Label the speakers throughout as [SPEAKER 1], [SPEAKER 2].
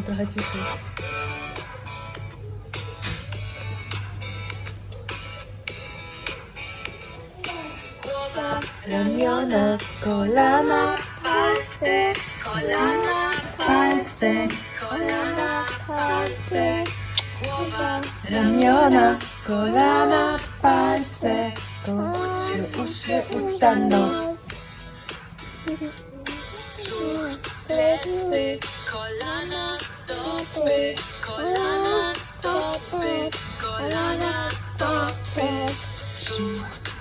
[SPEAKER 1] damy trochę ciszej. Ramiona, kolana, palce, kolana, palce, kolana, palce, głowa, ramiona, kolana, palce, oczy, uszy, usta, nos. Plecy, kolana, stopy, kolana, stopy, kolana, stopy.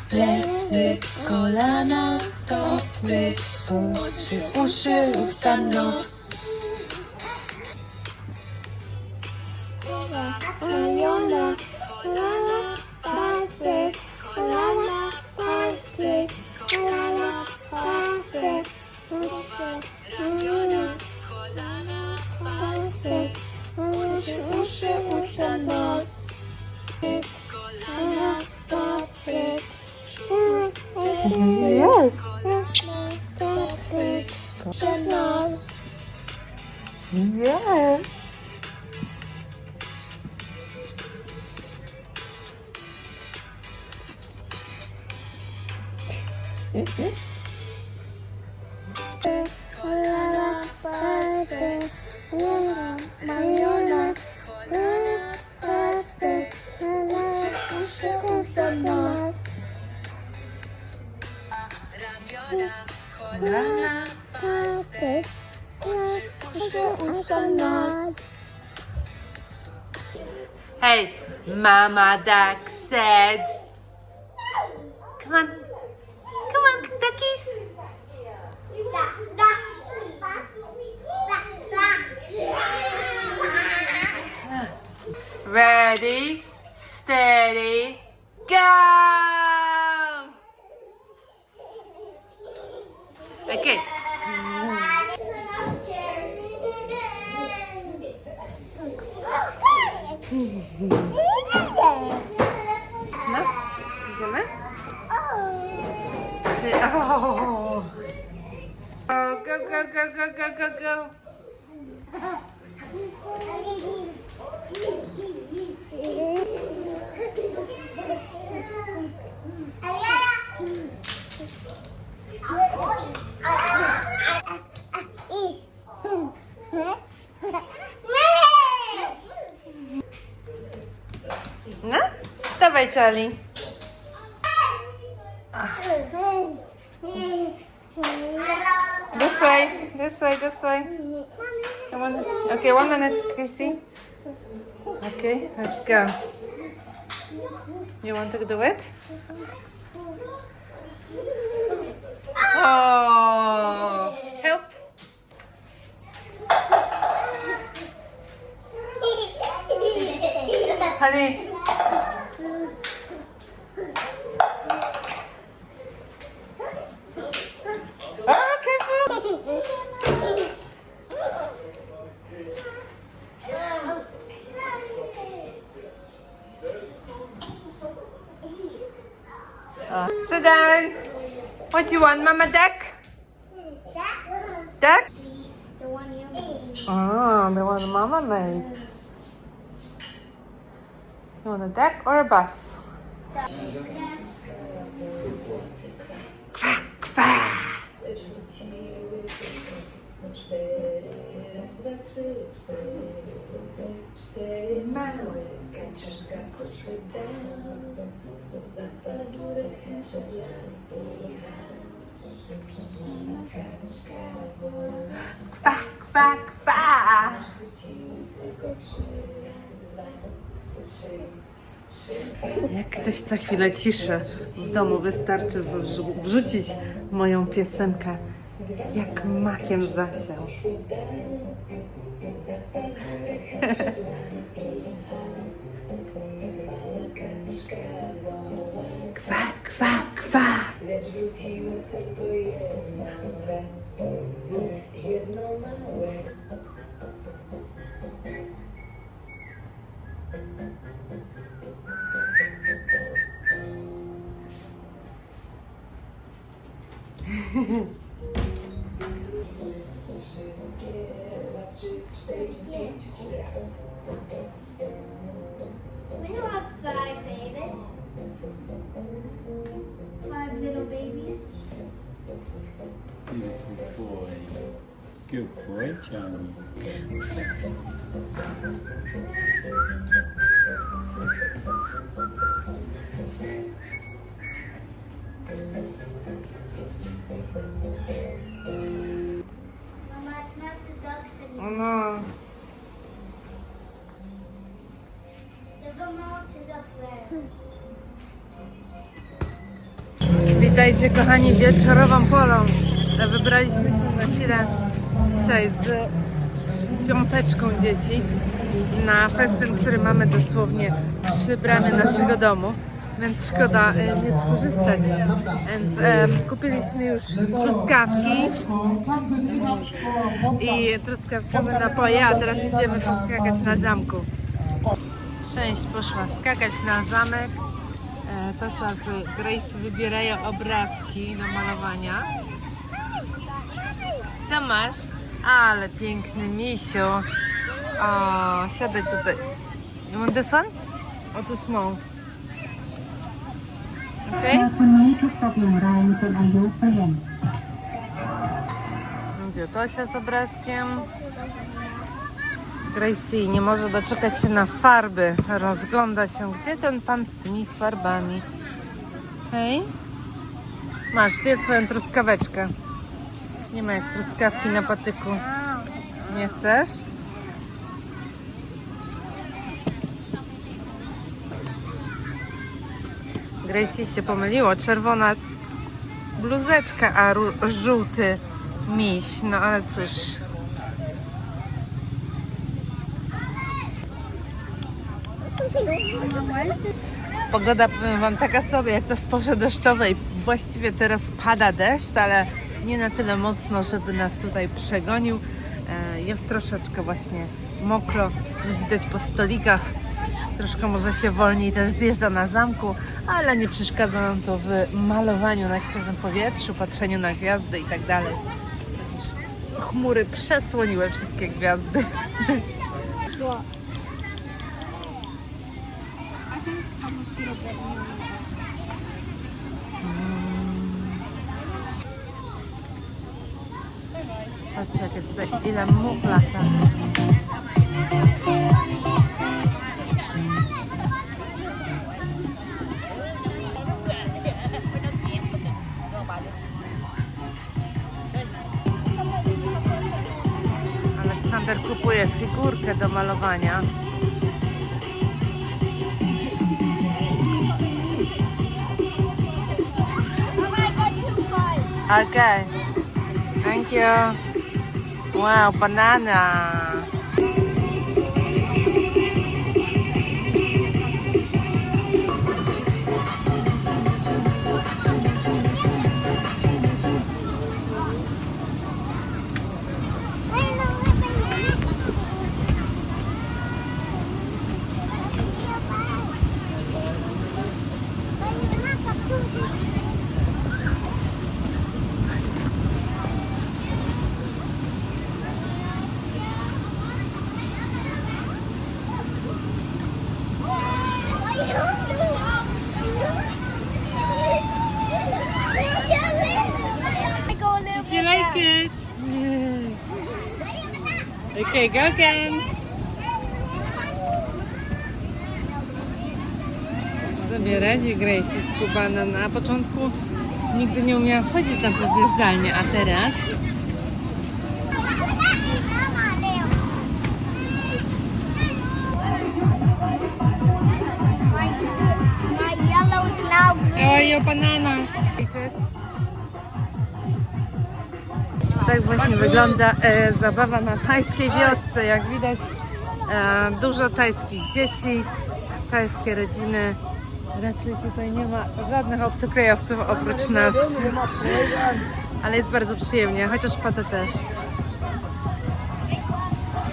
[SPEAKER 1] Plecy, kolana, stopy, oczy, uszy, usta, nos. Hallelujah. Mama Duck said. Come on. Come on, duckies. Ready, steady, go! Okay. No, idziemy? Ty- Oh. Oh, go, go, go, go, go, go, go. No, dawaj, Charlie. This way, this way, this way. Okay, one minute, Chrissy. Okay, let's go. You want to do it? Oh, help. Honey. Oh, careful. Uh, sit down. What do you want, Mama Duck? Duck?
[SPEAKER 2] The one you made.
[SPEAKER 1] Oh, the one Mama made. You want a duck or a bus? Kaczuszka poszły Kwa, kwa, kwa. Jak ktoś co chwilę ciszę w domu, wystarczy wrzu- wrzucić moją piosenkę. Jak makiem zasiał. kwa, kwa.
[SPEAKER 2] Wszystkie, raz, trzy, cztery i pięć. Mama, it's not the ducks anymore.
[SPEAKER 1] No.
[SPEAKER 2] The.
[SPEAKER 1] Witajcie kochani wieczorową polą. Wybraliśmy się na chwilę dzisiaj z piąteczką dzieci na festyn, który mamy dosłownie przy bramie naszego domu. Więc szkoda e, nie skorzystać. Więc kupiliśmy już truskawki i truskawkowe napoje, a teraz idziemy poskakać na zamku. Część poszła skakać na zamek. E, Tosia z Grace wybierają obrazki do malowania. Co masz? Ale piękny misiu. O, siadaj tutaj. You want this one? O, tu snow. Okej?
[SPEAKER 3] คนนี้ทุกตกอย่างไรเป็นอายุเปลี่ยน
[SPEAKER 1] Gdzie Tosia z obrazkiem? Gracie nie może doczekać się na farby. Rozgląda się, gdzie ten pan z tymi farbami. Hej? Masz, zjedz swoją truskaweczkę. Nie ma jak truskawki na patyku. Nie chcesz? Gracie się pomyliło. Czerwona bluzeczka, a żółty miś. No ale cóż. Pogoda, powiem Wam, taka sobie jak to w porze deszczowej. Właściwie teraz pada deszcz, ale nie na tyle mocno, żeby nas tutaj przegonił. E, Jest troszeczkę właśnie mokro, widać po stolikach. Troszkę może się wolniej też zjeżdża na zamku, ale nie przeszkadza nam to w malowaniu na świeżym powietrzu, patrzeniu na gwiazdy i tak dalej. Chmury przesłoniły wszystkie gwiazdy. Patrzcie, jakie tutaj, ile much lata. Aleksander kupuje figurkę do malowania. Okay. Thank you. Wow, banana. Okay, go again. Sobie radzi Gracie z Kubana. Na początku nigdy nie umiała wchodzić na zjeżdżalnię, a teraz
[SPEAKER 2] My yellow is now green.
[SPEAKER 1] Oh, your bananas. Tak właśnie wygląda e, zabawa na tajskiej wiosce. Jak widać, e, dużo tajskich dzieci, tajskie rodziny. Raczej tutaj nie ma żadnych obcokrajowców oprócz nas. Ale jest bardzo przyjemnie, chociaż pada deszcz.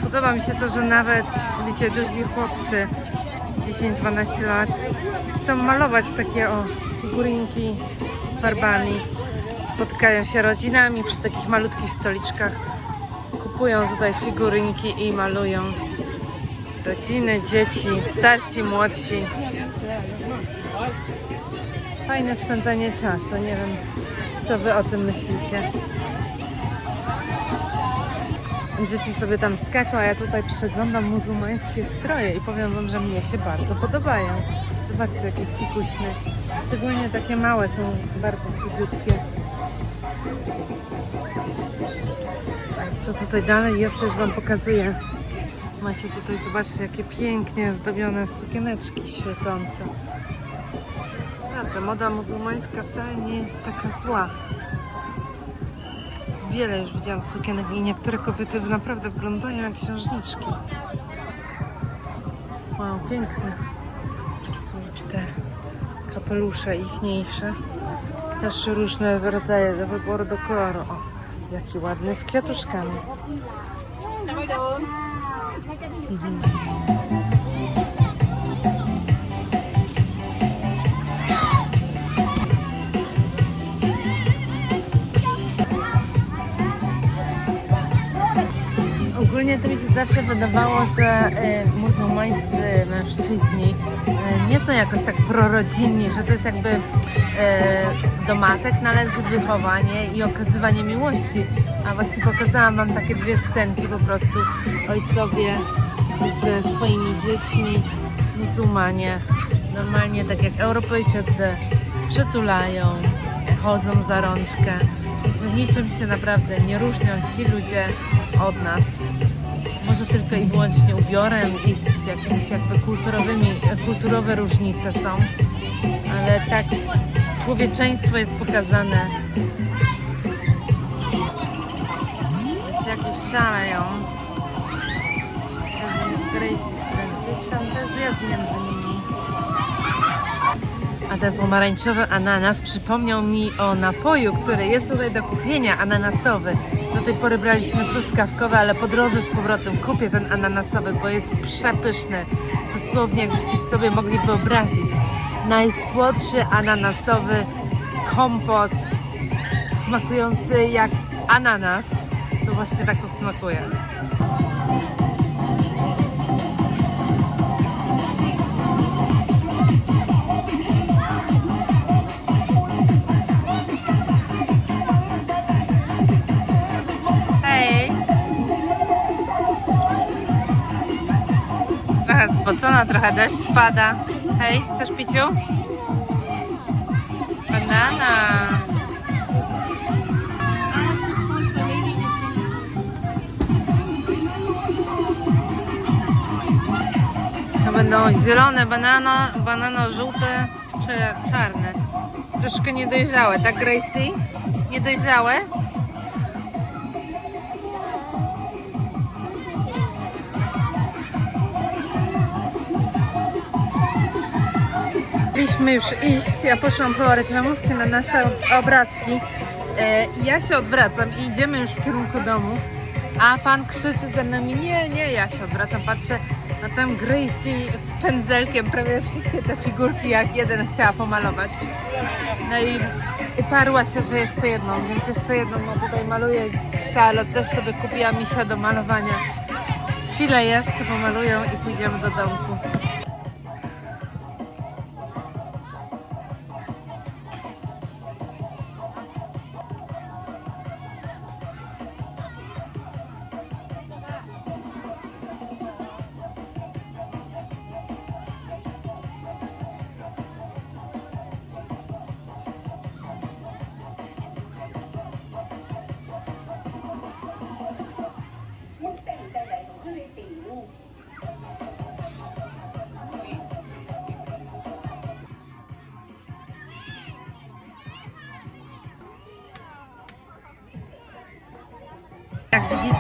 [SPEAKER 1] Podoba mi się to, że nawet, wiecie, duzi chłopcy 10-12 lat chcą malować takie o figurinki farbami. Spotkają się rodzinami przy takich malutkich stoliczkach. Kupują tutaj figurynki i malują. Rodziny, dzieci, starsi, młodsi. Fajne spędzanie czasu. Nie wiem, co wy o tym myślicie. Dzieci sobie tam skaczą, a ja tutaj przeglądam muzułmańskie stroje i powiem wam, że mnie się bardzo podobają. Zobaczcie, jakie fikuśne. Szczególnie takie małe są bardzo chudziutkie. Co tutaj dalej jest, też wam pokazuję. Macie tutaj, zobaczcie, jakie pięknie zdobione sukieneczki świecące. Naprawdę, moda muzułmańska wcale nie jest taka zła. Wiele już widziałam sukienek i niektóre kobiety naprawdę wyglądają jak księżniczki. Wow, piękne. Tu te kapelusze ichniejsze. Też różne rodzaje do wyboru do koloru. O, jaki ładny z kwiatuszkami. Mhm. Ogólnie to mi się zawsze wydawało, że y, muzułmańscy mężczyźni y, nie są jakoś tak prorodzinni, że to jest jakby y, do matek należy wychowanie i okazywanie miłości. A właśnie pokazałam Wam takie dwie scenki po prostu. Ojcowie ze swoimi dziećmi, muzułmanie, normalnie tak jak Europejczycy, przytulają, chodzą za rączkę. Niczym się naprawdę nie różnią ci ludzie od nas. Może tylko i wyłącznie ubiorem i z jakimiś jakby kulturowymi, kulturowe różnice są, ale tak człowieczeństwo jest pokazane. Jakieś szaleją. Gdzieś tam też jest między nimi. A ten pomarańczowy ananas przypomniał mi o napoju, który jest tutaj do kupienia, ananasowy. Do tej pory braliśmy truskawkowy, ale po drodze z powrotem kupię ten ananasowy, bo jest przepyszny. Dosłownie, jakbyście sobie mogli wyobrazić. Najsłodszy ananasowy kompot smakujący jak ananas. To właśnie tak to smakuje. Trochę spocona, trochę deszcz spada. Hej, chcesz piciu? Banana! To będą zielone banano, banano żółte czy czarne. Troszkę niedojrzałe, tak Gracie? Niedojrzałe? Mieliśmy już iść, ja poszłam po reklamówkę na nasze obrazki. E, ja się odwracam i idziemy już w kierunku domu, a pan krzyczy ze mną, nie, nie, ja się odwracam, patrzę na tę Gracie z pędzelkiem, prawie wszystkie te figurki jak jeden chciała pomalować. No i, i parła się, że jeszcze jedną, więc jeszcze jedną, no tutaj maluję Charlotte, też sobie kupiła misia do malowania. Chwilę jeszcze pomalują i pójdziemy do domku.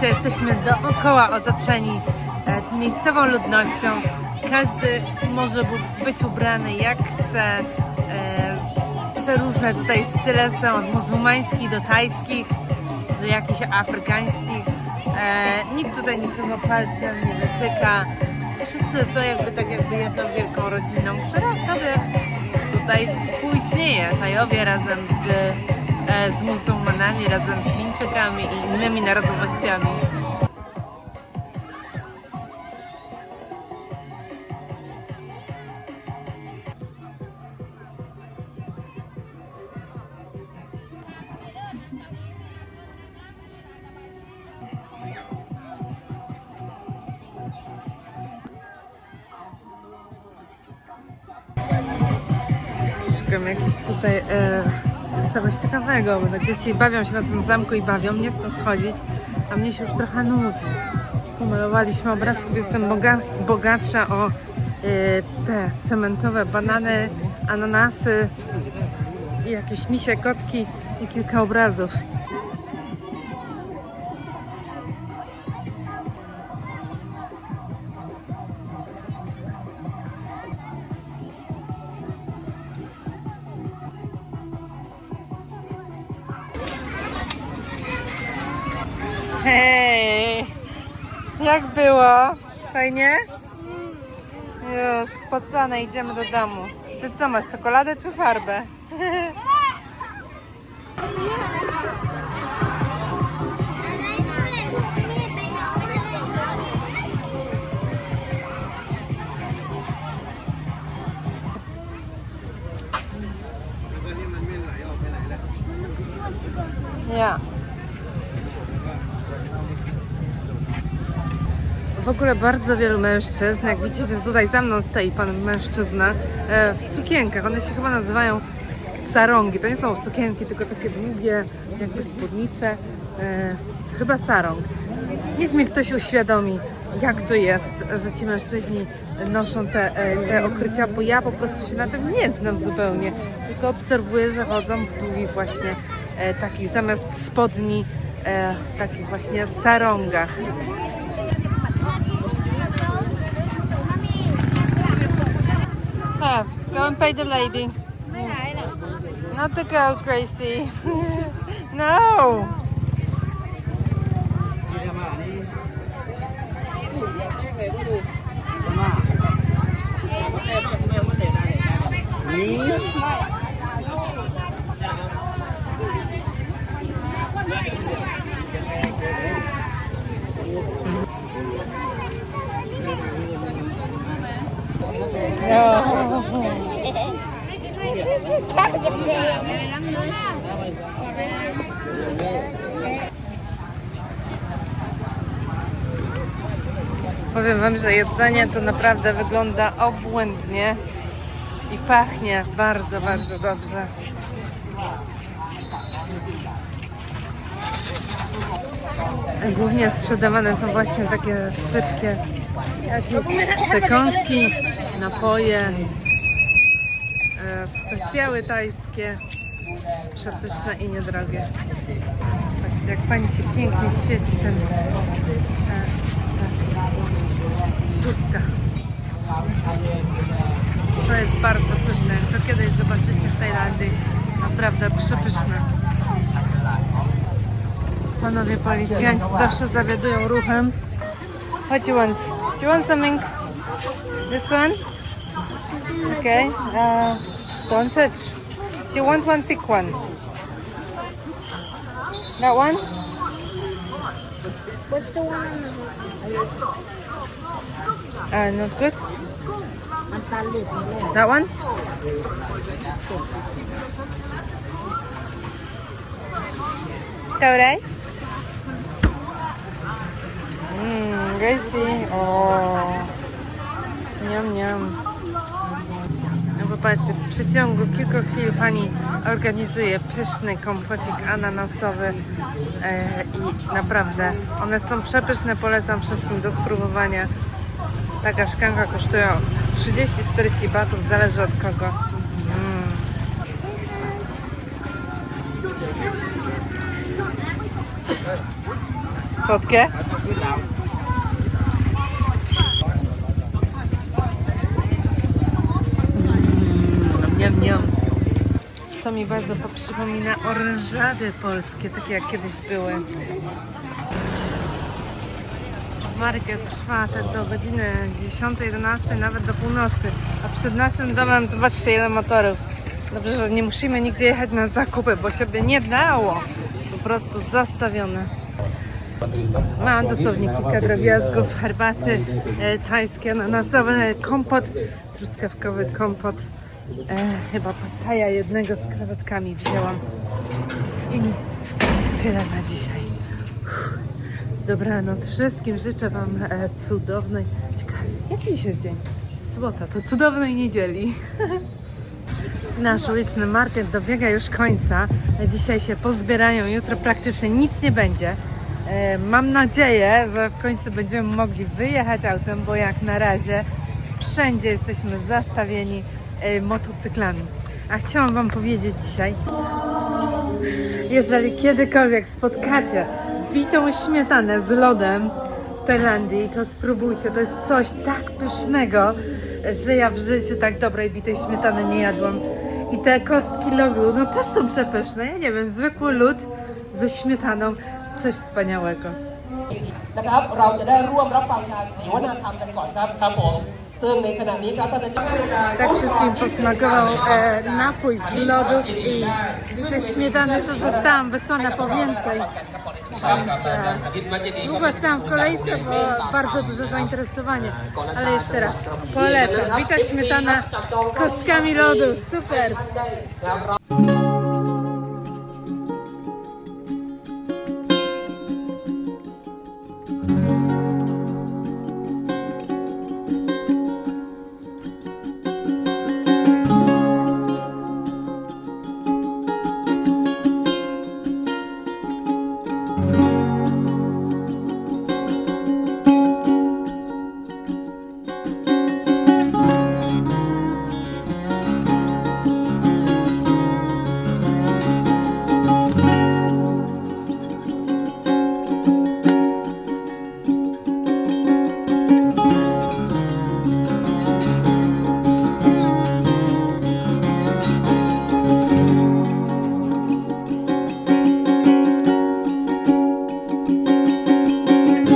[SPEAKER 1] Jesteśmy dookoła otoczeni e, miejscową ludnością. Każdy może być ubrany jak chce. E, przeróżne tutaj style są od muzułmańskich do tajskich, do jakichś afrykańskich. E, nikt tutaj nikogo palcem nie wytyka. Wszyscy są jakby tak jakby jedną wielką rodziną, która sobie tutaj współistnieje. Tajowie razem z, E, z muzułmanami, razem z Chińczykami i innymi narodowościami. Szukam tutaj... E czegoś ciekawego, bo dzieci bawią się na tym zamku i bawią, nie chcą schodzić, a mnie się już trochę nudzi. Pomalowaliśmy obrazków, jestem boga, bogatsza o e, te cementowe banany, ananasy jakieś misie, kotki i kilka obrazów. Hej! Jak było? Fajnie? Już, spocone, idziemy do domu. Ty co masz, czekoladę czy farbę? ogóle bardzo wielu mężczyzn, jak widzicie, tutaj za mną stoi pan mężczyzna e, w sukienkach. One się chyba nazywają sarongi. To nie są sukienki, tylko takie długie, jakby spódnice. E, chyba sarong. Niech mi ktoś uświadomi, jak to jest, że ci mężczyźni noszą te, e, te okrycia, bo ja po prostu się na tym nie znam zupełnie. Tylko obserwuję, że chodzą w długich właśnie takich zamiast spodni, takich właśnie sarongach. Have, go and pay the lady. Not the goat, Gracie. no.
[SPEAKER 2] So smart.
[SPEAKER 1] Że jedzenie to naprawdę wygląda obłędnie i pachnie bardzo, bardzo dobrze. Głównie sprzedawane są właśnie takie szybkie jakieś przekąski, napoje, e, specjały tajskie, przepyszne i niedrogie. Patrzcie, jak pani się pięknie świeci ten To jest bardzo pyszne. To kiedyś zobaczycie w Tajlandii, naprawdę przepyszne. Panowie policjanci zawsze zawiadują ruchem. What you want? Do you want something? This one? Okay. Uh, don't touch. If you want one, pick one. That one?
[SPEAKER 2] What's the one?
[SPEAKER 1] Uh, not good. That one? Tauray? Mmm, Gracie. O. Niam, niam. Popatrzcie, w przeciągu kilku chwil pani organizuje pyszny kompocik ananasowy e, i naprawdę one są przepyszne, polecam wszystkim do spróbowania. Taka szklanka kosztuje 30-40 batów, zależy od kogo. Mm. Słodkie? To mi bardzo przypomina orężady polskie, takie jak kiedyś były. Market trwa tak do godziny 10-11, nawet do północy. A przed naszym domem zobaczcie ile motorów. Dobrze, że nie musimy nigdzie jechać na zakupy, bo się by nie dało. Po prostu zastawione. Mam dosłownie kilka drobiazgów, herbaty e, tajskie, ananasowe, kompot, truskawkowy kompot. E, chyba pataja jednego z krewetkami wzięłam. I tyle na dzisiaj. Uff. Dobranoc wszystkim. Życzę Wam e, cudownej... Ciekawe, jaki jest dzień? Sobota, to cudownej niedzieli. Nasz uliczny market dobiega już końca. Dzisiaj się pozbierają, jutro praktycznie nic nie będzie. E, Mam nadzieję, że w końcu będziemy mogli wyjechać autem, bo jak na razie wszędzie jesteśmy zastawieni motocyklami. A chciałam Wam powiedzieć dzisiaj, jeżeli kiedykolwiek spotkacie bitą śmietanę z lodem w Tajlandii, to spróbujcie. To jest coś tak pysznego, że ja w życiu tak dobrej bitej śmietany nie jadłam. I te kostki lodu, no też są przepyszne. Ja nie wiem, zwykły lód ze śmietaną, coś wspaniałego.
[SPEAKER 4] นะครับ เราจะได้ร่วมรับฟังการเสวนาธรรมกันก่อนครับครับผม ซึ่งในขณะนี้ครับท่านอาจารย์
[SPEAKER 1] Tak wszystkim posmakował e, napój z lodów i bitej śmietany, że zostałam wysłana po więcej. Więc, e, długo stałam w kolejce, bo bardzo duże zainteresowanie. Ale jeszcze raz, polecam. Bita śmietana z kostkami lodu. Super!